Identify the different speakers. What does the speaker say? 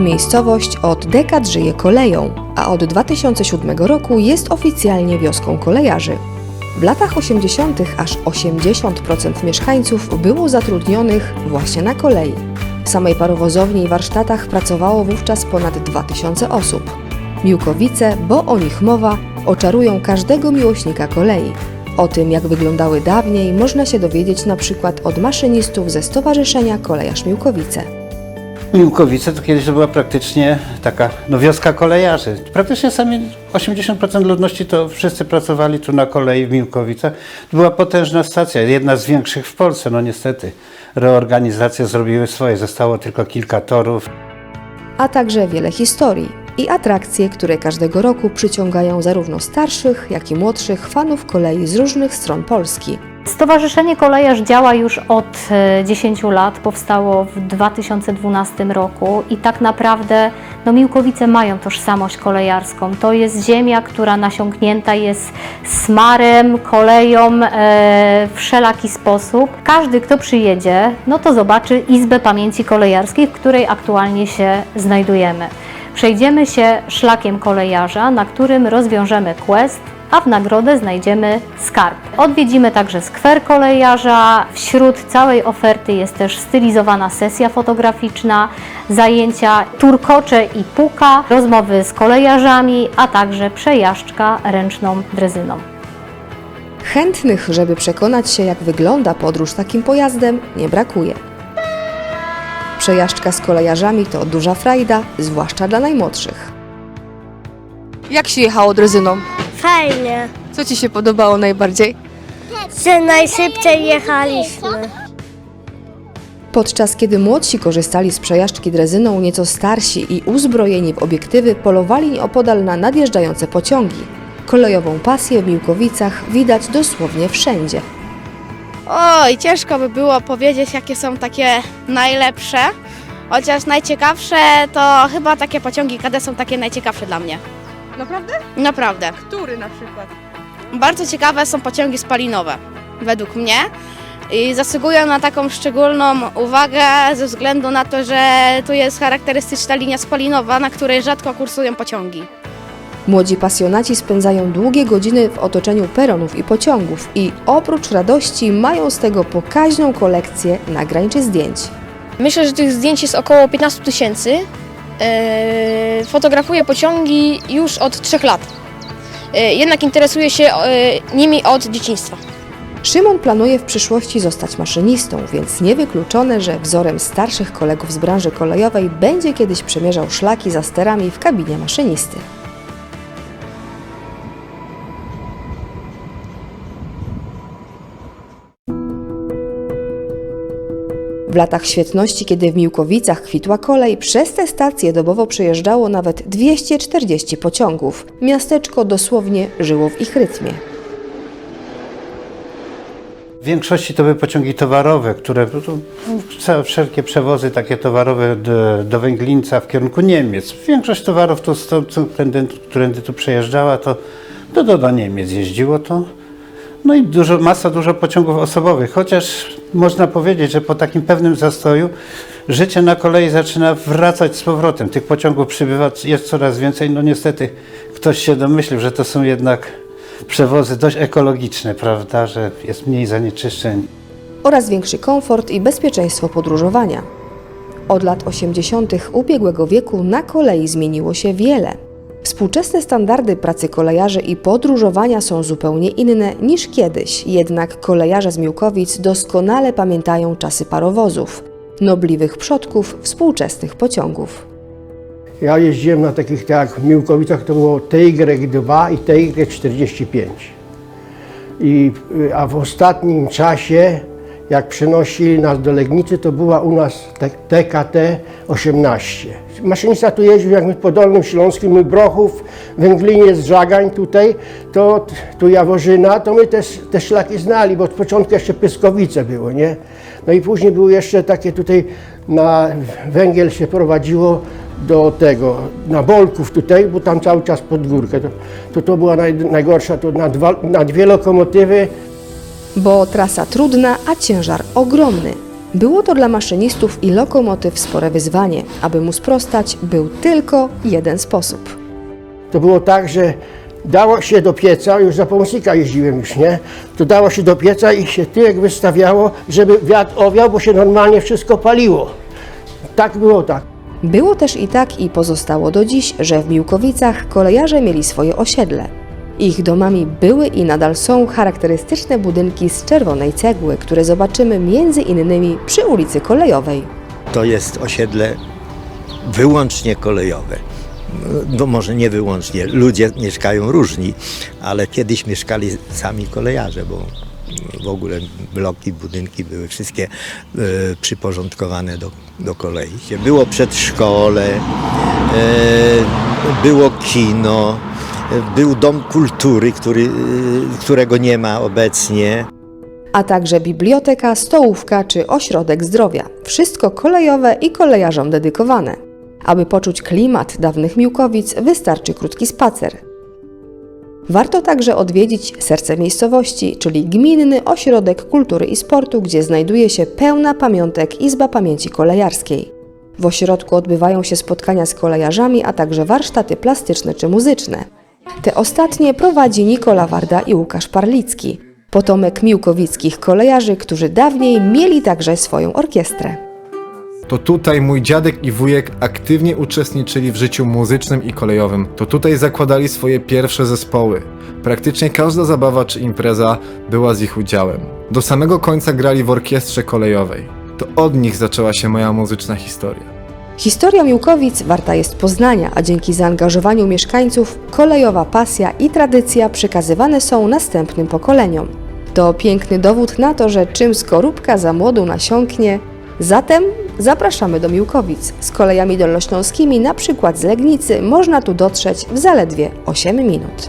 Speaker 1: Ta miejscowość od dekad żyje koleją, a od 2007 roku jest oficjalnie wioską kolejarzy. W latach 80. aż 80% mieszkańców było zatrudnionych właśnie na kolei. W samej parowozowni i warsztatach pracowało wówczas ponad 2000 osób. Miłkowice, bo o nich mowa, oczarują każdego miłośnika kolei. O tym, jak wyglądały dawniej, można się dowiedzieć na przykład od maszynistów ze Stowarzyszenia Kolejarz Miłkowice.
Speaker 2: Miłkowice to kiedyś to była praktycznie taka no, wioska kolejarzy. Praktycznie sami 80% ludności to wszyscy pracowali tu na kolei w Miłkowicach. To była potężna stacja, jedna z większych w Polsce. No niestety reorganizacje zrobiły swoje, zostało tylko kilka torów.
Speaker 1: a także wiele historii i atrakcje, które każdego roku przyciągają zarówno starszych, jak i młodszych fanów kolei z różnych stron Polski.
Speaker 3: Stowarzyszenie Kolejarz działa już od e, 10 lat, powstało w 2012 roku i tak naprawdę no, Miłkowice mają tożsamość kolejarską. To jest ziemia, która nasiąknięta jest smarem, koleją e, w wszelaki sposób. Każdy, kto przyjedzie, no to zobaczy Izbę Pamięci Kolejarskiej, w której aktualnie się znajdujemy. Przejdziemy się szlakiem kolejarza, na którym rozwiążemy quest a w nagrodę znajdziemy skarb. Odwiedzimy także skwer kolejarza. Wśród całej oferty jest też stylizowana sesja fotograficzna, zajęcia turkocze i puka, rozmowy z kolejarzami, a także przejażdżka ręczną drezyną.
Speaker 1: Chętnych, żeby przekonać się, jak wygląda podróż takim pojazdem, nie brakuje. Przejażdżka z kolejarzami to duża frajda, zwłaszcza dla najmłodszych. Jak się jechało drezyną?
Speaker 4: Fajnie,
Speaker 1: Co Ci się podobało najbardziej?
Speaker 4: że najszybciej jechaliśmy.
Speaker 1: Podczas kiedy młodsi korzystali z przejażdżki drezyną, nieco starsi i uzbrojeni w obiektywy polowali nieopodal na nadjeżdżające pociągi. Kolejową pasję w Miłkowicach widać dosłownie wszędzie.
Speaker 5: Oj, ciężko by było powiedzieć, jakie są takie najlepsze. Chociaż najciekawsze to chyba takie pociągi KD są takie najciekawsze dla mnie.
Speaker 6: Naprawdę?
Speaker 5: Naprawdę.
Speaker 6: Który na przykład?
Speaker 5: Bardzo ciekawe są pociągi spalinowe, według mnie. I zasługują na taką szczególną uwagę ze względu na to, że tu jest charakterystyczna linia spalinowa, na której rzadko kursują pociągi.
Speaker 1: Młodzi pasjonaci spędzają długie godziny w otoczeniu peronów i pociągów i oprócz radości mają z tego pokaźną kolekcję nagrań czy zdjęć.
Speaker 7: Myślę, że tych zdjęć jest około 15 tysięcy. Eee, Fotografuję pociągi już od 3 lat. Eee, Jednak interesuję się eee, nimi od dzieciństwa.
Speaker 1: Szymon planuje w przyszłości zostać maszynistą, więc niewykluczone, że wzorem starszych kolegów z branży kolejowej będzie kiedyś przemierzał szlaki za sterami w kabinie maszynisty. W latach świetności, kiedy w Miłkowicach kwitła kolej, przez te stacje dobowo przejeżdżało nawet 240 pociągów. Miasteczko dosłownie żyło w ich rytmie.
Speaker 2: W większości to były pociągi towarowe, które no wszelkie przewozy takie towarowe do, do Węglińca w kierunku Niemiec. Większość towarów, to, to, to, którędy, którędy tu przejeżdżała, to, to do, do Niemiec jeździło to. No i dużo, masa dużo pociągów osobowych, chociaż można powiedzieć, że po takim pewnym zastoju życie na kolei zaczyna wracać z powrotem. Tych pociągów przybywa, jest coraz więcej. No niestety ktoś się domyślił, że to są jednak przewozy dość ekologiczne, prawda, że jest mniej zanieczyszczeń.
Speaker 1: oraz większy komfort i bezpieczeństwo podróżowania. Od lat 80. ubiegłego wieku na kolei zmieniło się wiele. Współczesne standardy pracy kolejarzy i podróżowania są zupełnie inne niż kiedyś, jednak kolejarze z Miłkowic doskonale pamiętają czasy parowozów, nobliwych przodków współczesnych pociągów.
Speaker 8: Ja jeździłem na takich tak jak w Miłkowicach, to było TY2 i TY45. I, y, a w ostatnim czasie, jak przenosili nas do Legnicy, to była u nas te- TKT-18. Maszynista tu jeździł, jak my po Dolnym Śląskim, my Brochów, Węglinie, Żagań tutaj, to tu Jaworzyna, to my też te szlaki znali, bo od początku jeszcze Pyskowice było, nie? No i później były jeszcze takie tutaj, na węgiel się prowadziło do tego, na Bolków tutaj, bo tam cały czas pod górkę. To to, to była naj, najgorsza, to na, dwa, na dwie lokomotywy
Speaker 1: Bo trasa trudna, a ciężar ogromny. Było to dla maszynistów i lokomotyw spore wyzwanie. Aby mu sprostać, był tylko jeden sposób.
Speaker 8: To było tak, że dało się do pieca, już za pomocnika jeździłem już, nie? To dało się do pieca i się tyłek wystawiało, żeby wiatr owiał, bo się normalnie wszystko paliło. Tak było tak.
Speaker 1: Było też i tak i pozostało do dziś, że w Miłkowicach kolejarze mieli swoje osiedle. Ich domami były i nadal są charakterystyczne budynki z czerwonej cegły, które zobaczymy między innymi przy ulicy Kolejowej.
Speaker 6: To jest osiedle wyłącznie kolejowe. No może nie wyłącznie, ludzie mieszkają różni, ale kiedyś mieszkali sami kolejarze, bo w ogóle bloki, budynki były wszystkie e, przyporządkowane do, do kolei. Było przedszkole, e, było kino, był dom kultury, który, e, którego nie ma obecnie.
Speaker 1: a także biblioteka, stołówka czy ośrodek zdrowia. Wszystko kolejowe i kolejarzom dedykowane. Aby poczuć klimat dawnych Miłkowic, wystarczy krótki spacer. Warto także odwiedzić serce miejscowości, czyli Gminny Ośrodek Kultury i Sportu, gdzie znajduje się pełna pamiątek Izba Pamięci Kolejarskiej. W ośrodku odbywają się spotkania z kolejarzami, a także warsztaty plastyczne czy muzyczne. Te ostatnie prowadzi Nikola Warda i Łukasz Parlicki, potomek miłkowickich kolejarzy, którzy dawniej mieli także swoją orkiestrę.
Speaker 9: To tutaj mój dziadek i wujek aktywnie uczestniczyli w życiu muzycznym i kolejowym. To tutaj zakładali swoje pierwsze zespoły. Praktycznie każda zabawa czy impreza była z ich udziałem. Do samego końca grali w orkiestrze kolejowej. To od nich zaczęła się moja muzyczna historia.
Speaker 1: Historia Miłkowic warta jest poznania, a dzięki zaangażowaniu mieszkańców kolejowa pasja i tradycja przekazywane są następnym pokoleniom. To piękny dowód na to, że czym skorupka za młodu nasiąknie. Zatem zapraszamy do Miłkowic. Z kolejami dolnośląskimi, na przykład z Legnicy, można tu dotrzeć w zaledwie 8 minut.